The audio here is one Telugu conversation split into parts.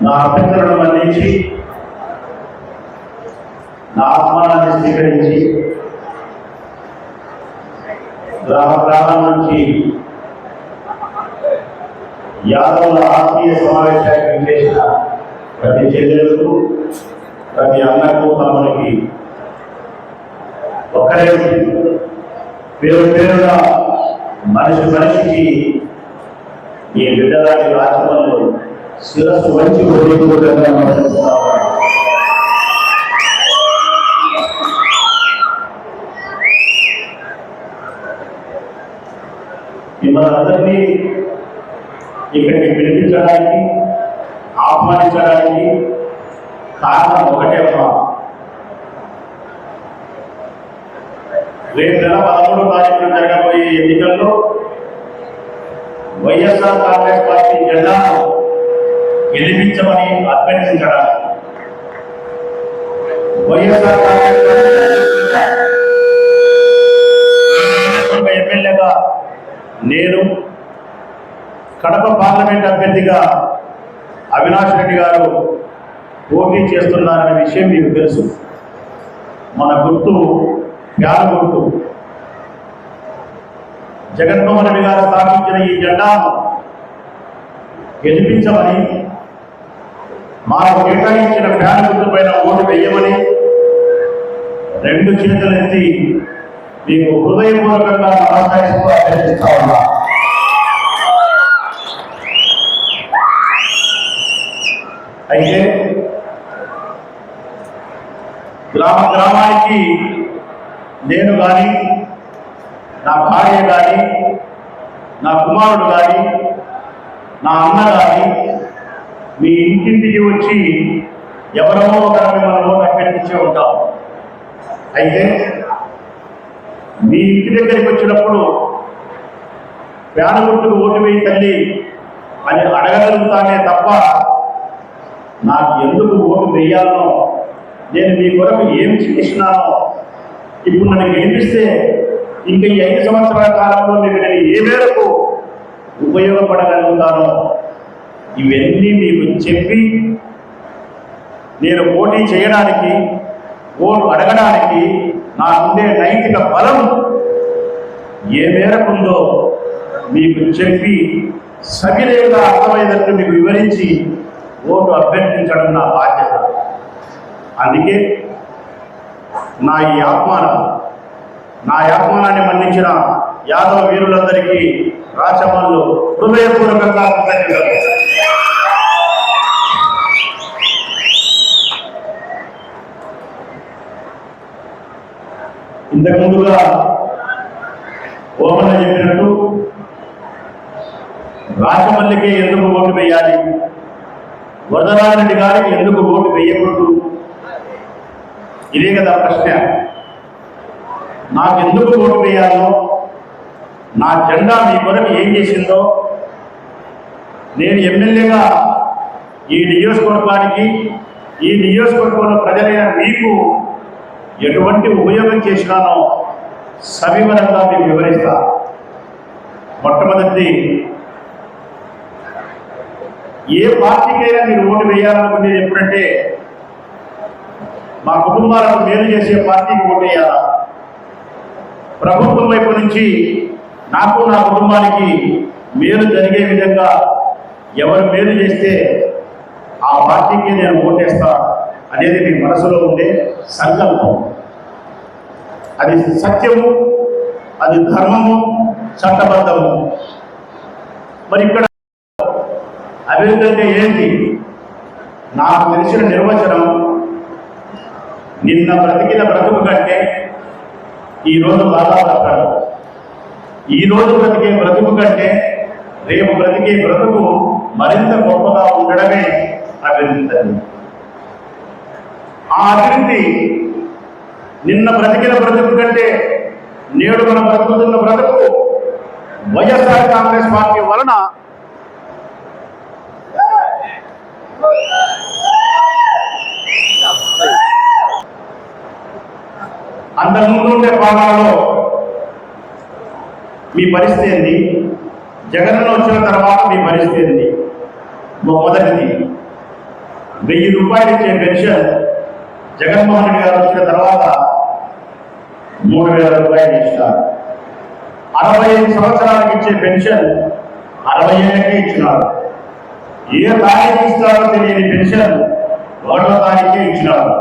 నా అభ్యర్థులను మన్నించి నా ఆహ్వానాన్ని స్వీకరించి గ్రామ గ్రామం నుంచి యాదవుల ఆత్మీయ సమావేశానికి చేసిన ప్రతి చెల్లెలకు ప్రతి అన్నకు తమకి ఒకరే పేరు పేరుగా మనిషి మనిషికి ఈ బిడ్డలాంటి రాజమల్లు శిరస్సు వంచి హృదయపూర్వకంగా నమస్కరిస్తున్నాను. మిమ్మల్ని అందరినీ ఇక్కడికి పిలిపించడానికి ఆహ్వానించడానికి కారణం ఒకటే అమ్మా రేపు నెల పదమూడు తారీఖున జరగబోయే ఎన్నికల్లో వైఎస్ఆర్ కాంగ్రెస్ పార్టీ జెండాను గెలిపించమని అభ్యర్థించడానికి వైఎస్ఆర్ ఎమ్మెల్యేగా నేను కడప పార్లమెంట్ అభ్యర్థిగా అవినాష్ రెడ్డి గారు పోటీ చేస్తున్నారనే విషయం మీకు తెలుసు. మన గుర్తు ప్యాల గుర్తు. జగన్మోహన్ రెడ్డి గారు స్థాపించిన ఈ జెండాను గెలిపించమని మాకు కేటాయించిన ఫ్యాన్ గుర్తు పైన ఓటు వేయమని రెండు చేతులు ఎత్తి మీకు హృదయపూర్వకంగా నమస్కరిస్తూ అభ్యర్థిస్తా ఉన్నా. అయితే గ్రామ గ్రామానికి నేను కానీ నా భార్య కానీ నా కుమారుడు కానీ నా అన్న కానీ మీ ఇంటింటికి వచ్చి ఎవరో ఒకరిని మనము అభ్యర్థించే ఉంటాం. అయితే మీ ఇంటి దగ్గరికి వచ్చినప్పుడు పేదగుట్టుకు ఓటు వేయి తల్లి అని అడగగలుగుతానే తప్ప నాకు ఎందుకు ఓటు వేయాలనో నేను మీ కొరకు ఏం చేసినానో ఇప్పుడు నన్ను గెలిపిస్తే ఇంకా ఈ ఐదు సంవత్సరాల కాలంలో మీకు నేను ఏ మేరకు ఉపయోగపడగలుగుతానో ఇవన్నీ మీకు చెప్పి నేను పోటీ చేయడానికి ఓటు అడగడానికి నాకుండే నైతిక బలం ఏ మేరకుందో మీకు చెప్పి సవినయంగా అర్థమయ్యేటట్టు మీకు వివరించి ఓటు అభ్యర్థించడం నా బాధ్యత. అందుకే నా ఈ ఆహ్వానం నా ఈ ఆహ్వానాన్ని మన్నించిన యాదవ వీరులందరికీ రాచమల్లు హృదయపూర్వకంగా కృతజ్ఞతలు. ఇంతకు ముందుగా ఓమన చెప్పినట్టు రాజమల్లికి ఎందుకు ఓటు వేయాలి? వరదరాజరెడ్డి గారికి ఎందుకు ఓటు వేయకూడదు? ఇదే కదా ప్రశ్న. నాకు ఎందుకు ఓటు వేయాలో నా జెండా మీ కొరకు ఏం చేసిందో నేను ఎమ్మెల్యేగా ఈ నియోజకవర్గానికి ఈ నియోజకవర్గంలో ప్రజలైన మీకు ఎటువంటి ఉపయోగం చేసినానో సవివరంగా మీకు వివరిస్తా. మొట్టమొదటి ఏ పార్టీకైనా మీరు ఓటు వేయాలనుకునేది ఎప్పుడంటే మా కుటుంబాలకు మేలు చేసే పార్టీకి ఓటు వేయాలా? ప్రభుత్వం వైపు నుంచి నాకు నా కుటుంబానికి మేలు జరిగే విధంగా ఎవరు మేలు చేస్తే ఆ పార్టీకి నేను ఓటేస్తాను అనేది మీ మనసులో ఉండే సంకల్పం. అది సత్యము అది ధర్మము చట్టబద్ధము. మరి ఇక్కడ అభివృద్ధి అంటే ఏంటి? నాకు తెలిసిన నిర్వచనం నిన్న బ్రతికిన బ్రతుకు కంటే ఈరోజు బాగా బ్రతకడం ఈరోజు బ్రతికే బ్రతుకు కంటే రేపు బ్రతికే బ్రతుకు మరింత గొప్పగా ఉండడమే అభివృద్ధి. ఆ అభివృద్ధి నిన్న బ్రతికిన బ్రతుకు కంటే నేడు మనం బ్రతుకుతున్న బ్రతుకు వైఎస్ఆర్ కాంగ్రెస్ పార్టీ వలన అంత ముందుండే పాలనలో మీ పరిస్థితి ఏంది? జగన్ వచ్చిన తర్వాత మీ పరిస్థితి ఏంది? మొదటిది. వెయ్యి రూపాయలు ఇచ్చే పెన్షన్ జగన్మోహన్ రెడ్డి గారు వచ్చిన తర్వాత మూడు వేల రూపాయలు ఇచ్చినారు. అరవై ఐదు సంవత్సరాలకు ఇచ్చే పెన్షన్ అరవై ఏళ్ళకే ఇచ్చినారు. ఏ తారీఖు ఇస్తారో తెలియని పెన్షన్ ఒకటో తారీఖే ఇచ్చినారు.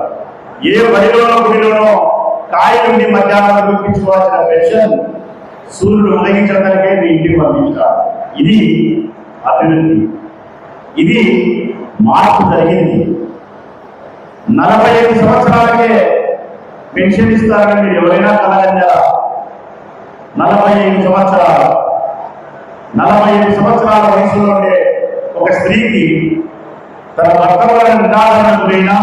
ఏ బడిలోనో గుడిలోనో కాయ నుండి మధ్యాహ్నం చూపించుకోవాల్సిన పెన్షన్ సూర్యుడు ఉదయించడానికే మీ ఇంటికి పంపించారు. ఇది అభివృద్ధి. ఇది మార్పు జరిగింది. నలభై ఐదు సంవత్సరాలకే పెన్షన్ ఇస్తారని మీరు ఎవరైనా కలగంజారా నలభై ఐదు సంవత్సరాలు. నలభై ఐదు సంవత్సరాల వయసులో ఉండే ఒక స్త్రీకి తన భర్త వల్ల నిరాదరణ గురైనా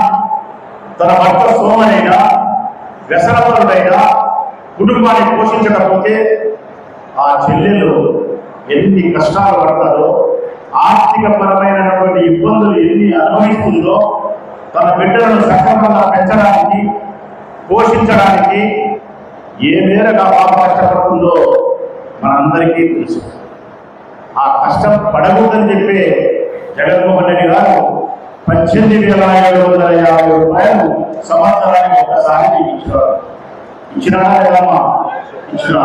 తన భర్త సోమనైనా వ్యసనపరుడైనా కుటుంబాన్ని పోషించకపోతే ఆ చెల్లెలు ఎన్ని కష్టాలు పడతారో ఆర్థిక పరమైనటువంటి ఇబ్బందులు ఎన్ని అనుభవిస్తుందో తన బిడ్డలను సక్రమంగా పెంచడానికి పోషించడానికి ఏ మేరకు ఆ పాప కష్టపడుతుందో మనందరికీ తెలుసు. ఆ కష్టం పడకూడదని చెప్పే జగన్మోహన్ రెడ్డి గారు పద్దెనిమిది వేల ఏడు వందల యాభై రూపాయలు సంవత్సరానికి ఒకసారి ఇచ్చినారు ఇచ్చినారా లేదమ్మా ఇచ్చినా.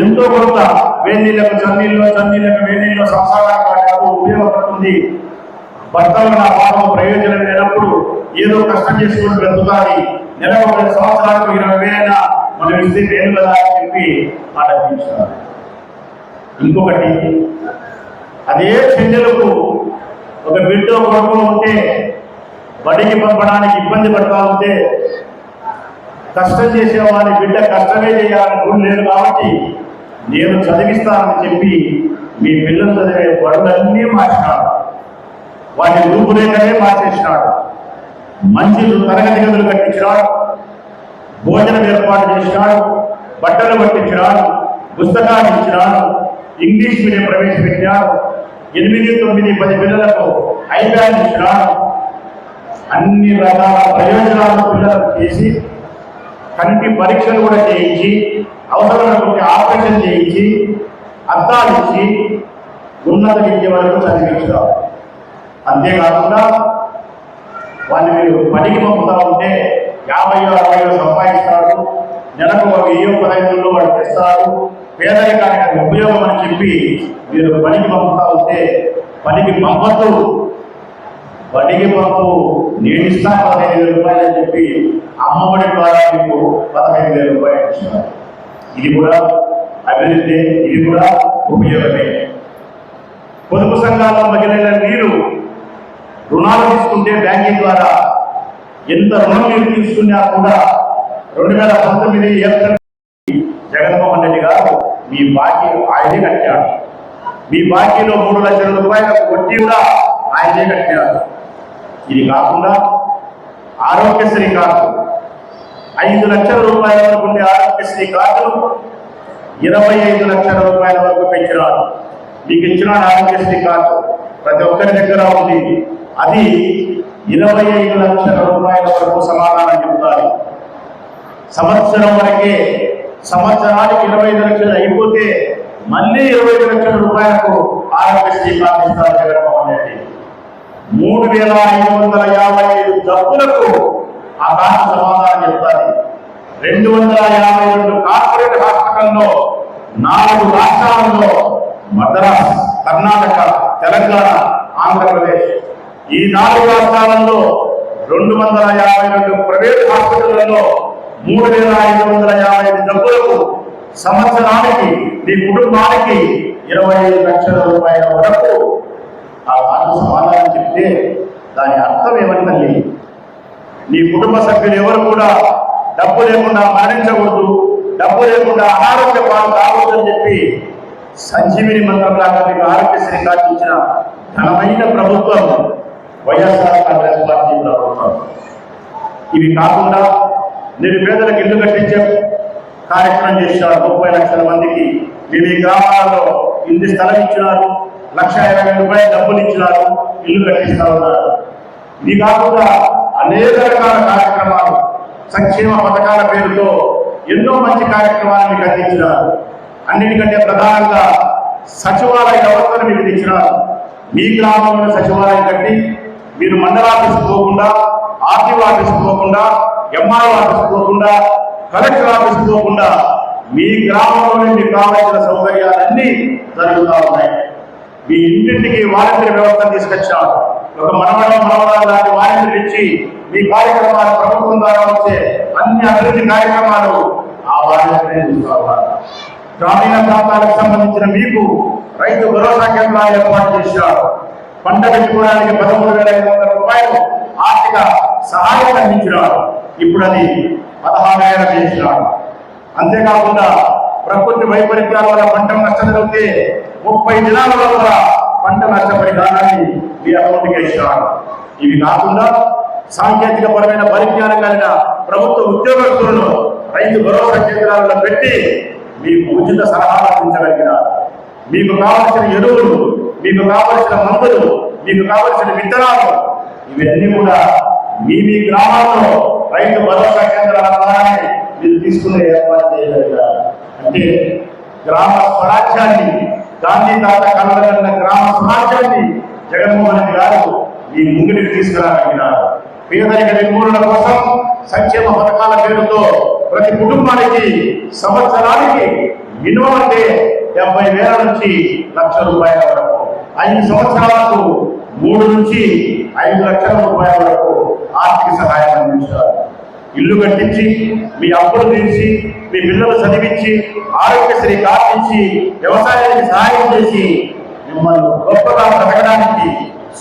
ఎంతో కొంత వేణీళ్ళకు చన్నీళ్ళు చన్నీళ్ళకు వేణీళ్ళు సంసారానికి ఉపయోగపడుతుంది. భర్తలు నా పాపం ప్రయోజనం లేనప్పుడు ఏదో కష్టం చేసుకుని బ్రతుకాలి. నెల ఒక సంవత్సరాలకు ఇరవై వేలైనా మనం ఇస్తే మేలు కదా అని చెప్పి ఆలోచించారు ఇంకొకటి అదే చెల్లెలకు ఒక బిడ్డ కొడుకు ఉంటే బడికి పంపడానికి ఇబ్బంది పడతా ఉంటే కష్టం చేసే వారి బిడ్డ కష్టమే చేయాలని కూడా లేదు కాబట్టి నేను చదివిస్తానని చెప్పి మీ పిల్లలు చదివే బడులన్నీ మార్చినారు. వాటి రూపురేఖలే మార్చేసినాడు. మంచి తరగతి గదులు కట్టించినాడు. భోజనం ఏర్పాటు చేసినాడు. బట్టలు పట్టించినాడు. పుస్తకాలు ఇచ్చినాడు. ఇంగ్లీష్ మీడియం ప్రవేశపెట్టినాడు. ఎనిమిది తొమ్మిది పది పిల్లలకు ఐప్యాడ్ ఇచ్చినాడు. అన్ని రకాల ప్రయోజనాలు పిల్లలకు చేసి కంటి పరీక్షలు కూడా చేయించి అవసరమైనటువంటి ఆపరేషన్ చేయించి అద్దాలు ఇచ్చి ఉన్నత విద్య వరకు చదివించారు అంతేకాకుండా వాళ్ళు మీరు పనికి పంపుతా ఉంటే యాభై అరవై సంపాదిస్తారు. నెలకు ఒక వెయ్యి పదహైదులో వాళ్ళు తెస్తారు. పేదరికానికి ఉపయోగం అని చెప్పి మీరు పనికి పంపుతా ఉంటే పనికి పంపద్దు. పనికి పంపు నేను ఇస్తాను పదహైదు వేల రూపాయలు అని చెప్పి అమ్మఒడి ద్వారా మీకు పదహైదు వేల రూపాయలు ఇచ్చినారు ఇది కూడా అభివృద్ధి ఇది కూడా ఉపయోగమే. పొదుపు సంఘాల మహిళల నీరు రుణాలు తీసుకుంటే బ్యాంకింగ్ ద్వారా ఎంత రుణం మీరు తీసుకున్నా కూడా రెండు వేల పంతొమ్మిది ఏప్రిల్ జగన్మోహన్ రెడ్డి గారు మీ బాకీ ఆయనే కట్టాడు మీ బాకీలో మూడు లక్షల రూపాయల వడ్డీ కూడా ఆయనే కట్టాడు ఇది కాకుండా ఆరోగ్యశ్రీ కార్డు. ఐదు లక్షల రూపాయల వరకు ఉండే ఆరోగ్యశ్రీ కార్డు ఇరవై ఐదు లక్షల రూపాయల వరకు పెంచినారు. మీకు ఇచ్చిన ఆరోగ్యశ్రీ కార్డు ప్రతి ఒక్కరి దగ్గర ఉంది. అది ఇరవై ఐదు లక్షల రూపాయల వరకు సమాధానం చెప్తారు. సంవత్సరం వరకే సంవత్సరానికి ఇరవై ఐదు లక్షలు అయిపోతే మళ్ళీ ఇరవై ఐదు లక్షల రూపాయలకు ఆరోగ్యశ్రీ ప్రార్థిస్తారు జగన్మోహన్ రెడ్డి. మూడు వేల ఐదు వందల యాభై ఐదు జబ్బులకు ఆ కార్డు సమాధానం చెప్తారు. రెండు వందల యాభై రెండు కార్పొరేట్ హాస్పిటల్లో నాలుగు రాష్ట్రాలలో మద్రాస్ కర్ణాటక తెలంగాణ ఆంధ్రప్రదేశ్ ఈ నాలుగు రాష్ట్రాలలో రెండు వందల యాభై రెండు ప్రైవేట్ హాస్పిటళ్ళలో మూడు వేల ఐదు వందల యాభై ఐదు డబ్బులకు సంవత్సరానికి మీ కుటుంబానికి ఇరవై ఐదు లక్షల రూపాయల వరకు ఆ కార్డు సమాధానం చెప్తే దాని అర్థం ఏమని తల్లి? నీ కుటుంబ సభ్యులు ఎవరు కూడా డబ్బు లేకుండా మరణించకూడదు డబ్బు లేకుండా అనారోగ్య పాలు కాకూడదు చెప్పి సంజీవిని మంత్రం లాగా మీకు ఆరోగ్యశ్రీ కాల్పించిన ఘనమైన ప్రభుత్వం. వైఎస్ఆర్ కాంగ్రెస్ పార్టీ ప్రభుత్వం ఇవి కాకుండా నేను పేదలకు ఇల్లు కట్టించే కార్యక్రమం చేసినారు ముప్పై లక్షల మందికి మీరు ఈ గ్రామాలలో ఇంటి స్థలం ఇచ్చినారు లక్ష ఇరవై రూపాయలు డబ్బులు ఇచ్చినారు ఇల్లు కట్టిస్తా ఉన్నారు. ఇది కాకుండా అనేక రకాల కార్యక్రమాలు సంక్షేమ పథకాల పేరుతో ఎన్నో మంచి కార్యక్రమాలు మీకు అందించినారు. అన్నిటికంటే ప్రధానంగా సచివాలయ వ్యవస్థను మీకు తెచ్చినారు మీ గ్రామంలో సచివాలయం కట్టి మీరు మండల ఆఫీస్ పోకుండా ఆర్టీఓ ఆఫీస్ పోకుండా ఎంఆర్ఓ ఆఫీస్ పోకుండా కలెక్టర్ ఆఫీస్ పోకుండా మీ గ్రామంలోనే మీకు కావాల్సిన సౌకర్యాలన్నీ జరుగుతూ ఉన్నాయి. మీ ఇంటింటికి వాలంటీర్ వ్యవస్థ తీసుకొచ్చారు ఒక మనవడ మనవడ లాంటి వాలంటీర్ ఇచ్చి మీ కార్యక్రమాలు ప్రభుత్వం ద్వారా వచ్చే అన్ని అభివృద్ధి కార్యక్రమాలు ఆ వాలంటీర్ చూసుకోవాలి గ్రామీణ ప్రాంతాలకు సంబంధించిన మీకు రైతు భరోసా కేంద్రాలు ఏర్పాటు చేశారు. పంట పెట్టుకోవడానికి పదమూడు వేల ఐదు వందల రూపాయలు ఆర్థిక సహాయం అందించినారు. ఇప్పుడు అది పదహారు వేల చేసినారు. అంతేకాకుండా ప్రకృతి వైపరీత్యాల వల్ల పంట నష్టం జరిగితే ముప్పై దినాల వల్ల పంట నష్టపరిహారాన్ని మీ అకౌంట్కి వేసినారు ఇవి కాకుండా సాంకేతిక పరమైన పరిజ్ఞానం కలిగిన ప్రభుత్వ ఉద్యోగస్తులను రైతు భరోసా కేంద్రాలలో పెట్టి మీకు ఉచిత సలహాలు అందించగలిగినారు. మీకు కావలసిన ఎరువులు మీకు కావలసిన మందులు మీకు కావలసిన విత్తనాలు ఇవన్నీ కూడా మీ మీ గ్రామాల్లో రైతు భరోసా కేంద్రాల ద్వారానే మీరు తీసుకునే ఏర్పాటు చేయగలిగారు అంటే గ్రామ స్వరాజ్యాన్ని గాంధీ తాత కలగలిగిన గ్రామ స్వరాజ్యాన్ని జగన్మోహన్ రెడ్డి గారు ఈ ముంగిడికి తీసుకురాగలిగినారు. పేదరిక నిర్మూలన కోసం సంక్షేమ పథకాల పేరుతో ప్రతి కుటుంబానికి సంవత్సరానికి మినిమం అంటే డెబ్బై వేల నుంచి లక్ష రూపాయల వరకు ఐదు సంవత్సరాలకు మూడు నుంచి ఐదు లక్షల రూపాయల వరకు ఆర్థిక సహాయం అందించారు. ఇల్లు కట్టించి మీ అప్పులు తీర్చి మీ పిల్లలు చదివించి ఆరోగ్యశ్రీ కార్డు ఇచ్చి వ్యవసాయానికి సహాయం చేసి మిమ్మల్ని గొప్పగా బ్రతకడానికి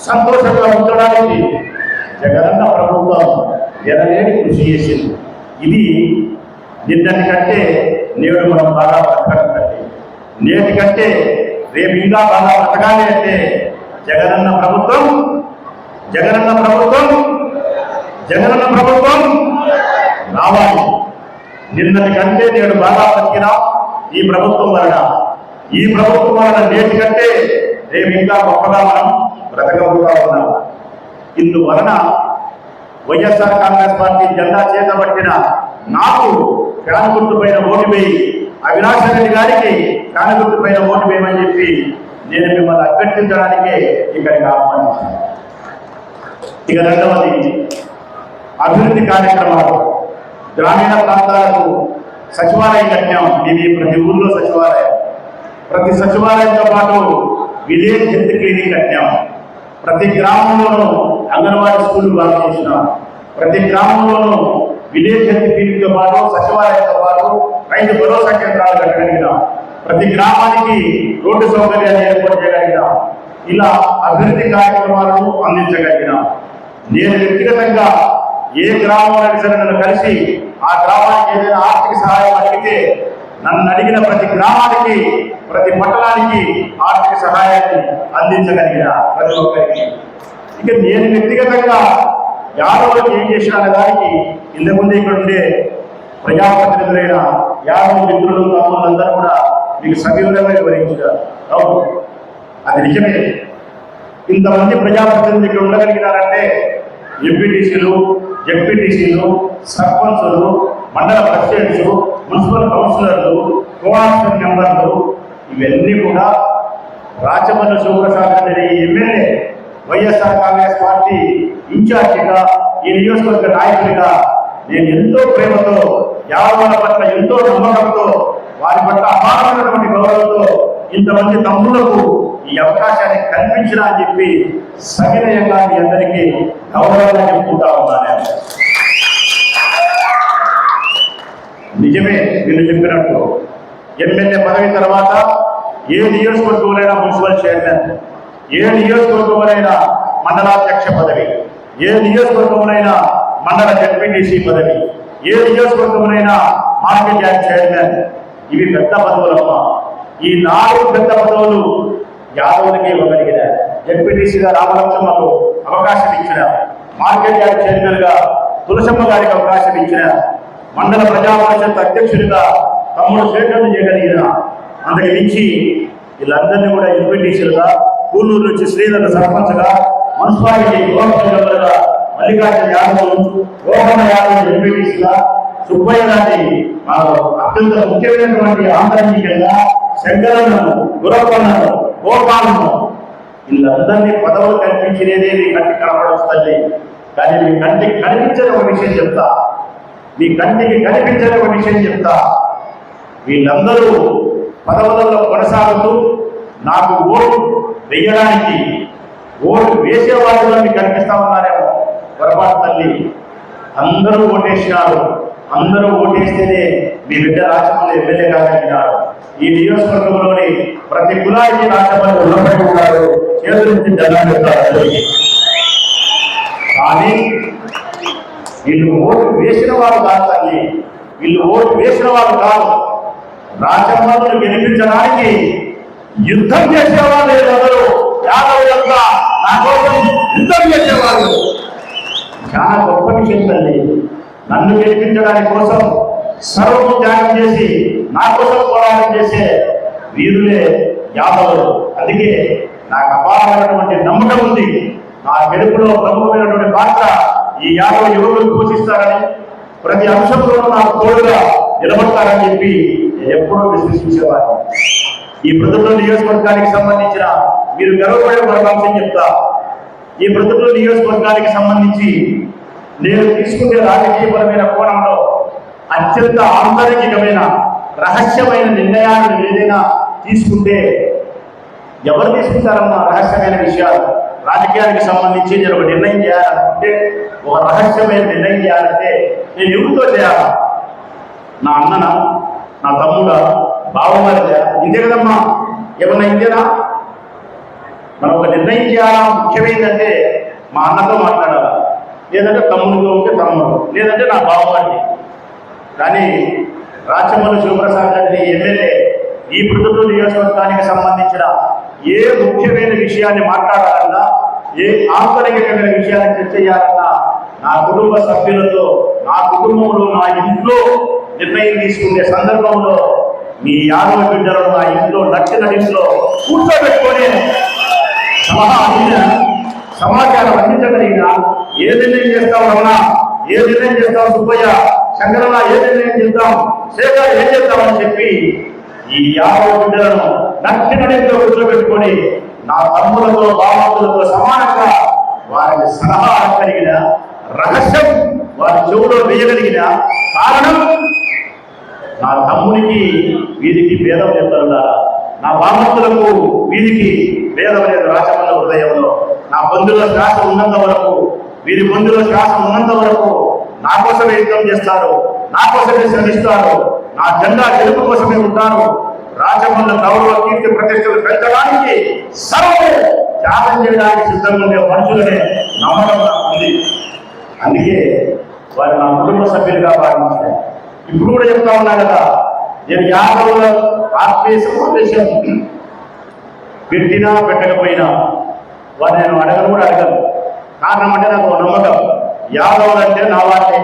సంతోషంగా ఉండడానికి జగనన్న ప్రభుత్వం ఎనలేని కృషి చేసింది. ఇది నిన్నటి కంటే నేడు మనం బాగా బ్రతకడం నేటి కంటే రేపు ఇంకా బాగా బ్రతకాలి అంటే జగనన్న ప్రభుత్వం జగనన్న ప్రభుత్వం జగనన్న ప్రభుత్వం రావాలి. నిన్నటి కంటే నేడు బాగా బతికినా ఈ ప్రభుత్వం వలన. ఈ ప్రభుత్వం వలన నేటి కంటే రేపు ఇంకా గొప్పగా మనం బ్రతకబోతా ఉన్నాం. ఇందువలన వైఎస్ఆర్ కాంగ్రెస్ పార్టీ జెండా చేతబట్టిన నాకు ఫ్యాన్ గుర్తుపైన ఓటు వేయి అవినాష్ రెడ్డి గారికి ఫ్యాన్ పైన ఓటు వేయమని చెప్పి నేను మిమ్మల్ని అభ్యర్థించడానికే ఇక్కడికి ఆహ్వానించాను. ఇక రెండవది అభివృద్ధి కార్యక్రమాలు. గ్రామీణ ప్రాంతాలకు సచివాలయం కట్టాం. ఇది ప్రతి ఊళ్ళో సచివాలయం. ప్రతి సచివాలయంతో పాటు విలేజ్ హెల్త్ క్లినిక్ కట్టాం. ప్రతి గ్రామంలోనూ అంగన్వాడీ స్కూల్ బాగా చేసినాం. ప్రతి గ్రామంలోనూ విలేజ్ హెల్త్ క్లినిక్తో పాటు సచివాలయంతో పాటు రైతు భరోసా కేంద్రాలు కట్టగలిగినాం. ప్రతి గ్రామానికి రోడ్డు సౌకర్యాన్ని ఏర్పాటు చేయగలిగినాం ఇలా అభివృద్ధి కార్యక్రమాలను అందించగలిగిన నేను వ్యక్తిగతంగా ఏ గ్రామంలో సరే నన్ను కలిసి ఆ గ్రామానికి ఏదైనా ఆర్థిక సహాయం అడిగితే నన్ను అడిగిన ప్రతి గ్రామానికి ప్రతి పట్టణానికి ఆర్థిక సహాయాన్ని అందించగలిగిన ప్రతి ఒక్కరికి. ఇక నేను వ్యక్తిగతంగా యాదవులకు ఏం చేసినా దానికి ఇంతకుముందు ఇక్కడ ఉండే ప్రజాప్రతినిధులైన యాదవ మిత్రులు తమ్ముళ్ళందరూ కూడా మీకు సవివరంగా వివరించారు అవును. అది నిజమే. ఇంతమంది ప్రజాప్రతినిధులు ఇక్కడ ఉండగలిగినారంటే ఎంపీటీసీలు జడ్పీటీసీలు సర్పంచులు మండల ప్రెసిడెంట్స్ మున్సిపల్ కౌన్సిలర్లు కోఆప్షన్ మెంబర్లు ఇవన్నీ కూడా Rajahmundry Sivaprasad Reddy MLA YSR Congress party ఇన్ఛార్జిగా ఈ నియోజకవర్గ నాయకుడిగా నేను ఎంతో ప్రేమతో యాదవుల పట్ల ఎంతో నమ్మకంతో వారి పట్ల అపారమైనటువంటి గౌరవంతో ఇంతమంది తమ్ముళ్ళకు ఈ అవకాశాన్ని కల్పించిన అని చెప్పి సవినయంగా మీ అందరికీ గౌరవంగా చెప్పుకుంటా ఉన్నాను. నిజమే నేను చెప్పినట్టు. ఎమ్మెల్యే పదవి తర్వాత ఏ నియోజకవర్గంలోనైనా మున్సిపల్ చైర్మన్ ఏ నియోజకవర్గంలోనైనా మండలాధ్యక్ష పదవి ఏ నియోజకవర్గంలోనైనా మండల జడ్పీటీసీ పదవి ఏ నియోజకవర్గంలోనైనా మార్కెట్ యార్డ్ చైర్మన్ ఇవి పెద్ద పదవులమ్మ. ఈ నాలుగు పెద్ద పదవులు యాదవులకే ఇవ్వగలిగిన ఎంపీటీసీగా రామలక్ష్మకు అవకాశం ఇచ్చిన మార్కెట్ యార్డ్ చైర్మన్గా తులసమ్మ గారికి అవకాశం ఇచ్చిన మండల ప్రజా పరిషత్ అధ్యక్షుడిగా తమ్ముడు స్వీకరణ చేయగలిగిన అందుకు మించి వీళ్ళందరినీ కూడా ఎంపీటీసీలుగా కూలూరు నుంచి శ్రీధర్ సర్పంచ్గా మున్సిపాలిటీ గోపంగా మల్లికార్జున యాదవ్ గోపన్న యాదవ్ ఎంపీటీసీగా సుబ్బయ్య గారి అత్యంత ముఖ్యమైనటువంటి ఆంతరికంగా శంకరన్నను గురప్పన్నను గోపాలను వీళ్ళందరినీ పదవులు కనిపించినదే మీ కంటికి కనపడొస్తుంది కానీ మీ కంటికి కనిపించని ఒక విషయం చెప్తా. మీ కంటికి కనిపించని ఒక విషయం చెప్తా. వీళ్ళందరూ పదవులలో కొనసాగుతూ నాకు ఓటు వేయడానికి ఓటు వేసే వాళ్ళు కనిపిస్తా ఉన్నారేమో. పొరపాటు తల్లి అందరూ ఓటేసినారు. అందరూ ఓటేస్తేనే మీ బిడ్డ రాష్ట్రంలో ఎమ్మెల్యే కాదంటున్నారు ఈ నియోజకవర్గంలోని ప్రతి కులానికి రాష్ట్రపతి ఉన్నప్పటికీ ఉన్నారు. చేతుల నుంచి జనాలు ఎత్తారు. కానీ వీళ్ళు ఓటు వేసిన వారు కాదు తల్లి. వీళ్ళు ఓటు వేసిన వారు కాదు. రాజమ్మను గెలిపించడానికి యుద్ధం చేసేవాళ్ళు ఎవరు? యాదవులంతా నా కోసం యుద్ధం చేసేవాళ్ళు. చాలా గొప్ప విషయం తల్లి. నన్ను గెలిపించడానికి కోసం సర్వము త్యాగం చేసి నా కోసం పోరాటం చేసే వీరులే యాదవులు అందుకే నాకు అపారమైనటువంటి నమ్మకం ఉంది. నా గెలుపులో ప్రముఖమైనటువంటి పాత్ర ఈ యాదవ యువకులు పోషిస్తారని ప్రతి అంశంలోనూ నాకు తోడుగా నిలబడతారని చెప్పి నేను ఎప్పుడూ విశ్వసించేవాడిని. ఈ ప్రతిభ నియోజకవర్గానికి సంబంధించిన మీరు గర్వపడే ఒక అంశం చెప్తా. ఈ ప్రతిభ నియోజకవర్గానికి సంబంధించి నేను తీసుకునే రాజకీయపరమైన కోణంలో అత్యంత ఆంతరికమైన రహస్యమైన నిర్ణయాలను ఏదైనా తీసుకుంటే ఎవరు తీసుకుంటారన్న రహస్యమైన విషయాలు? రాజకీయానికి సంబంధించి నేను ఒక నిర్ణయం చేయాలనుకుంటే ఒక రహస్యమైన నిర్ణయం చేయాలంటే నేను ఎవరితో చేయాలా? నా అన్నన? నా తమ్ముడా? బావమరిదా ఇంతే కదమ్మా. ఏమన్నా ఇంతేనా? మనం ఒక నిర్ణయం చేయాలా? ముఖ్యమైందంటే మా అన్నతో మాట్లాడాలా? లేదంటే తమ్ముడితో ఉంటే తమ్ముడు లేదంటే నా బావమరిది కానీ రాచమల్లి శివప్రసాద్ గారి ఎమ్మెల్యే ఈ ప్రతిపక్ష నియోజకవర్గానికి సంబంధించిన ఏ ముఖ్యమైన విషయాన్ని మాట్లాడాలన్నా ఏ ఆంతరికమైన విషయాన్ని చర్చ చేయాలన్నా నా కుటుంబ సభ్యులతో నా కుటుంబంలో నా ఇంట్లో నిర్ణయం తీసుకునే సందర్భంలో మీ యాదవ బిడ్డలు నా ఇంట్లో నచ్చిన ఇంట్లో కూర్చోబెట్టుకొని సలహా అడిగిన సమాచారం అందించగలిగిన ఏ నిర్ణయం చేస్తామన్నా ఏ నిర్ణయం చేస్తాం సుబ్బయ్య? శంకరన్న ఏ నిర్ణయం చేద్దాం? శేఖర్ ఏం చేద్దామని చెప్పి ఈ యాభై బిడ్డలను నచ్చిన ఇంట్లో కూర్చోబెట్టుకొని నా తమ్ములతో బామతులతో సమానంగా వారికి సలహా కలిగిన రహస్యం వారి చెవులో వేయగలిగిన కారణం నా తమ్మునికి వీరికి భేదం చెప్తారా నా బామతులకు వీరికి భేదం లేదు రాజమన్న హృదయంలో. నా బంధువుల శ్వాస ఉన్నంత వరకు వీరి బంధువుల శ్వాస ఉన్నంత వరకు నా కోసమే యుద్ధం చేస్తారు నా కోసమే శ్రమిస్తారు నా జెండా గెలుపు కోసమే ఉంటారు. రాజమల్ల గౌరవ కీర్తి ప్రతిష్టలు పెంచడానికి సర్వే త్యాగం చేయడానికి సిద్ధంగా ఉండే మనుషులనే నమ్మకం ఉంది. అందుకే వారు నా కుటుంబ సభ్యులుగా భావించారు. ఇప్పుడు కూడా చెప్తా ఉన్నా కదా నేను యాదవుల ఆత్మీయ పెట్టినా పెట్టకపోయినా వారు నేను అడగను కూడా అడగను. కారణం అంటే నాకు నమ్మకం. యాదవులంటే నా వాళ్ళే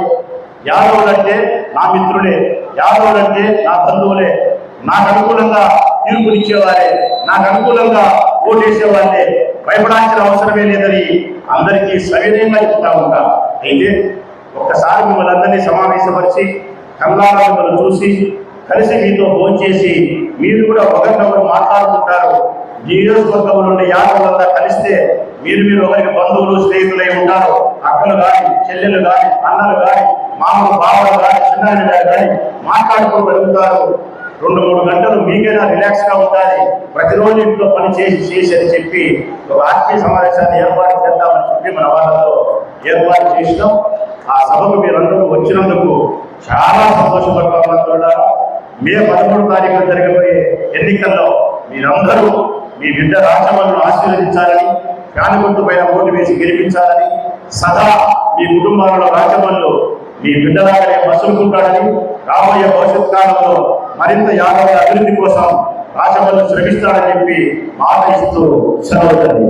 యాదవులు అంటే నా మిత్రులే. యాదవులు అంటే నా బంధువులే. నాకు అనుకూలంగా తీర్పునిచ్చేవారే నాకు అనుకూలంగా ఓటేసేవాళ్ళే భయపడాల్సిన అవసరమే లేదని అందరికీ సవినయంగా చెప్తా ఉంటా. అయితే ఒక్కసారి మిమ్మల్ని అందరినీ సమావేశపరిచి కళ్ళారా మిమ్మల్ని చూసి కలిసి మీతో భోంచేసి మీరు కూడా ఒకరినొకరు మాట్లాడుకుంటారు. నియోజకవర్గంలో ఉండే యాదవులంతా కలిస్తే మీరు మీరు ఒకరికి బంధువులు స్నేహితులై ఉంటారు అక్కలు కానీ చెల్లెలు కానీ అన్నలు కానీ మామూలు బావలు కానీ చిన్నాయన గారు కానీ మాట్లాడుకోగలుగుతారు రెండు మూడు గంటలు మీకైనా రిలాక్స్గా ఉండాలి? ప్రతిరోజు ఇంట్లో పని చేసి చేసి అని చెప్పి ఒక ఆత్మీయ సమావేశాన్ని ఏర్పాటు చేద్దామని చెప్పి మన వాళ్ళతో ఏర్పాటు చేసినాం. ఆ సభకు మీరందరూ వచ్చినందుకు చాలా సంతోషపడతామన్నారు మే పదమూడు తారీఖున జరగబోయే ఎన్నికల్లో మీరందరూ మీ బిడ్డ రాష్ట్రాలను ఆశీర్వదించాలని కానుగొట్టు పైన ఓటు వేసి గెలిపించాలని సదా మీ కుటుంబాలలో రాజమల్లు మీ బిడ్డలాగానే మసులుకుంటాడని రాబోయే భవిష్యత్ కాలంలో మరింత యాదవ అభివృద్ధి కోసం రాజమల్లు శ్రమిస్తాడని చెప్పి మాట ఇస్తూ సెలవుతుంది